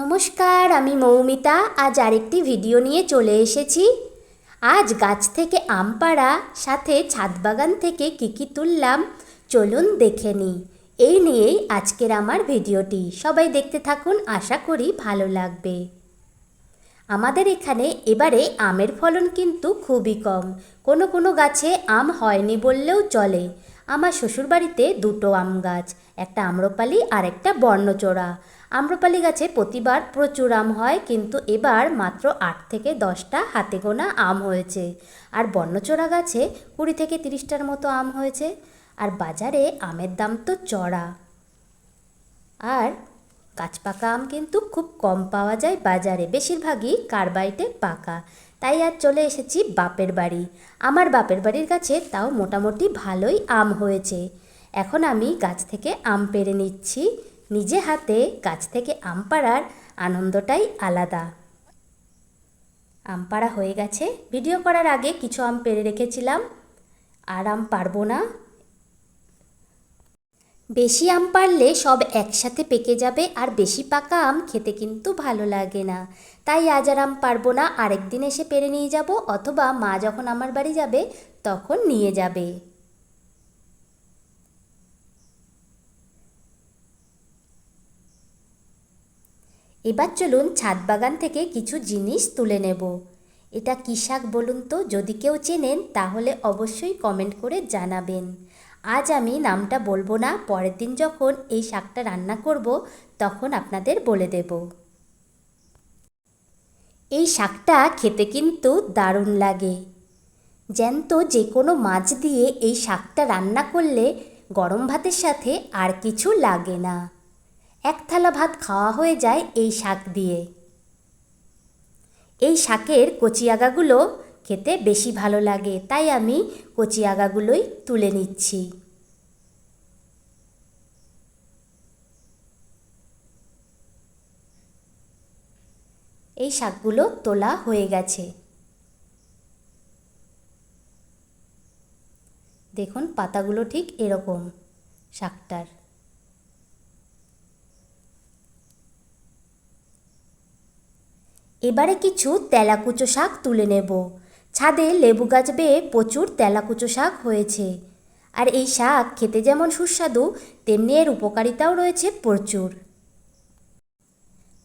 নমস্কার, আমি মৌমিতা। আজ আরেকটি ভিডিও নিয়ে চলে এসেছি। আজ গাছ থেকে আম পাড়া, সাথে ছাদ বাগান থেকে কী কী তুললাম, চলুন দেখে নিই এই নিয়েই আজকের আমার ভিডিওটি। সবাই দেখতে থাকুন, আশা করি ভালো লাগবে। আমাদের এখানে এবারে আমের ফলন কিন্তু খুবই কম। কোনো কোনো গাছে আম হয়নি বললেও চলে। আমার শ্বশুরবাড়িতে দুটো আম গাছ, একটা আম্রপালি আর একটা বর্ণচোড়া আম্রপালি গাছে প্রতিবার প্রচুর আম হয়, কিন্তু এবার মাত্র আট থেকে দশটা হাতে গোনা আম হয়েছে। আর বর্ণচোড়া গাছে কুড়ি থেকে তিরিশটার মতো আম হয়েছে। আর বাজারে আমের দাম তো চড়া। আর গাছ পাকা আম কিন্তু খুব কম পাওয়া যায় বাজারে, বেশিরভাগই কার্বাইটে পাকা। তাই আর চলে এসেছি বাপের বাড়ি। আমার বাপের বাড়ির কাছে তাও মোটামুটি ভালোই আম হয়েছে। এখন আমি গাছ থেকে আম পেড়ে নিচ্ছি। নিজে হাতে গাছ থেকে আম পাড়ার আনন্দটাই আলাদা। আম পাড়া হয়ে গেছে। ভিডিও করার আগে কিছু আম পেরে রেখেছিলাম। আর আম পারব না। বেশি আম পারলে সব একসাথে পেকে যাবে আর বেশি পাকা আম খেতে কিন্তু ভালো লাগে না। তাই আজ আর আম পারব না। আরেক দিন এসে পেরে নিয়ে যাব। অথবা মা যখন আমার বাড়ি যাবে, তখন নিয়ে যাবে। এবার চলুন ছাদ বাগান থেকে কিছু জিনিস তুলে নেব। এটা কী শাক বলুন তো? যদি কেউ চেনেন, তাহলে অবশ্যই কমেন্ট করে জানাবেন। আজ আমি নামটা বলব না, পরের দিন যখন এই শাকটা রান্না করব, তখন আপনাদের বলে দেব। এই শাকটা খেতে কিন্তু দারুণ লাগে। জ্যান্ত যে কোনো মাছ দিয়ে এই শাকটা রান্না করলে গরম ভাতের সাথে আর কিছু লাগে না। এক থালা ভাত খাওয়া হয়ে যায় এই শাক দিয়ে। এই শাকের কচি আগাগুলো খেতে বেশি ভালো লাগে, তাই আমি কচি আগাগুলোই তুলে নিচ্ছি। এই শাকগুলো তোলা হয়ে গেছে। দেখুন পাতাগুলো ঠিক এরকম শাকটার। এবারে কিছু তেলাকুচো শাক তুলে নেব। ছাদে লেবু গাছ বেয়ে প্রচুর তেলাকুচো শাক হয়েছে। আর এই শাক খেতে যেমন সুস্বাদু, তেমনি এর উপকারিতাও রয়েছে প্রচুর।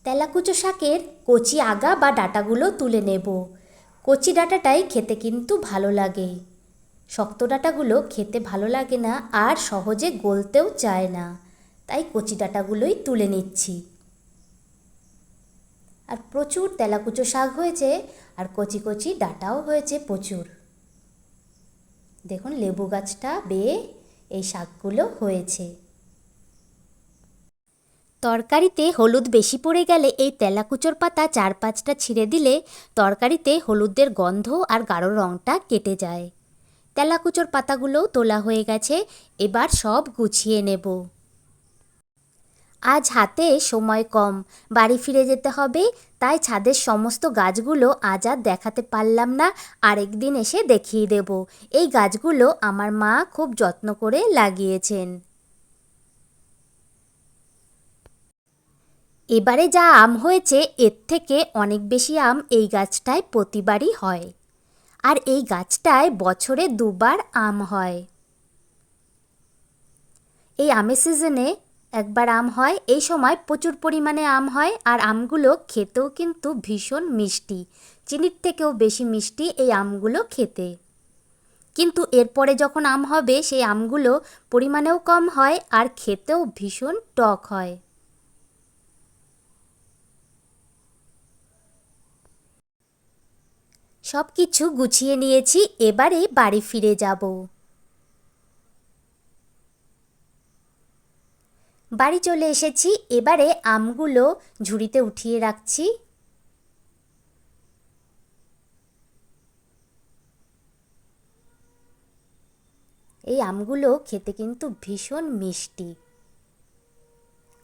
তেলাকুচো শাকের কচি আগা বা ডাটাগুলো তুলে নেব। কচি ডাটাটাই খেতে কিন্তু ভালো লাগে। শক্ত ডাটাগুলো খেতে ভালো লাগে না আর সহজে গলতেও চায় না। তাই কচি ডাটাগুলোই তুলে নিচ্ছি। আর প্রচুর তেলাকুচো শাক হয়েছে আর কচি কচি ডাটাও হয়েছে প্রচুর। দেখুন লেবু গাছটা বেয়ে এই শাকগুলো হয়েছে। তরকারিতে হলুদ বেশি পড়ে গেলে এই তেলাকুচোর পাতা চার পাঁচটা ছিঁড়ে দিলে তরকারিতে হলুদের গন্ধ আর গাঢ় রঙটা কেটে যায়। তেলাকুচোর পাতাগুলোও তোলা হয়ে গেছে, এবার সব গুছিয়ে নেব। আজ হাতে সময় কম, বাড়ি ফিরে যেতে হবে, তাই ছাদের সমস্ত গাছগুলো আজ আর দেখাতে পারলাম না আরেক দিন এসে দেখিয়ে দেব। এই গাছগুলো আমার মা খুব যত্ন করে লাগিয়েছেন। এবারে যা আম হয়েছে, এর থেকে অনেক বেশি আম এই গাছটায় প্রতিবারই হয়। আর এই গাছটায় বছরে দুবার আম হয়। এই আমের সিজনে একবার আম হয়, এই সময় প্রচুর পরিমাণে আম হয় আর আমগুলো খেতেও কিন্তু ভীষণ মিষ্টি। চিনির থেকেও বেশি মিষ্টি এই আমগুলো খেতে। কিন্তু এরপরে যখন আম হবে, সেই আমগুলো পরিমাণেও কম হয় আর খেতেও ভীষণ টক হয়। সব কিছু গুছিয়ে নিয়েছি, এবারে বাড়ি ফিরে যাব। বাড়ি চলে এসেছি, এবারে আমগুলো ঝুড়িতে উঠিয়ে রাখছি। এই আমগুলো খেতে কিন্তু ভীষণ মিষ্টি।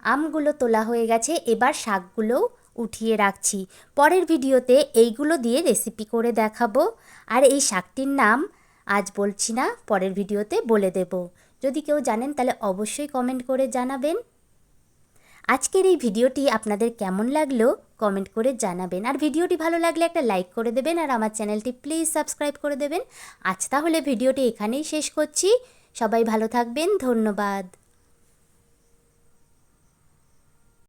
আমগুলো তোলা হয়ে গেছে, এবার শাকগুলোও উঠিয়ে রাখছি। পরের ভিডিওতে এইগুলো দিয়ে রেসিপি করে দেখাবো। আর এই শাকটির নাম আজ বলছি না, পরের ভিডিওতে বলে দেব। যদি কেউ জানেন, তাহলে অবশ্যই কমেন্ট করে জানাবেন। আজকের এই ভিডিওটি আপনাদের কেমন লাগল, কমেন্ট করে জানাবেন। আর ভিডিওটি ভালো লাগলে একটা লাইক করে দেবেন, আর আমার চ্যানেলটি প্লিজ সাবস্ক্রাইব করে দেবেন। আজ তাহলে ভিডিওটি এখানেই শেষ করছি। সবাই ভালো থাকবেন, ধন্যবাদ।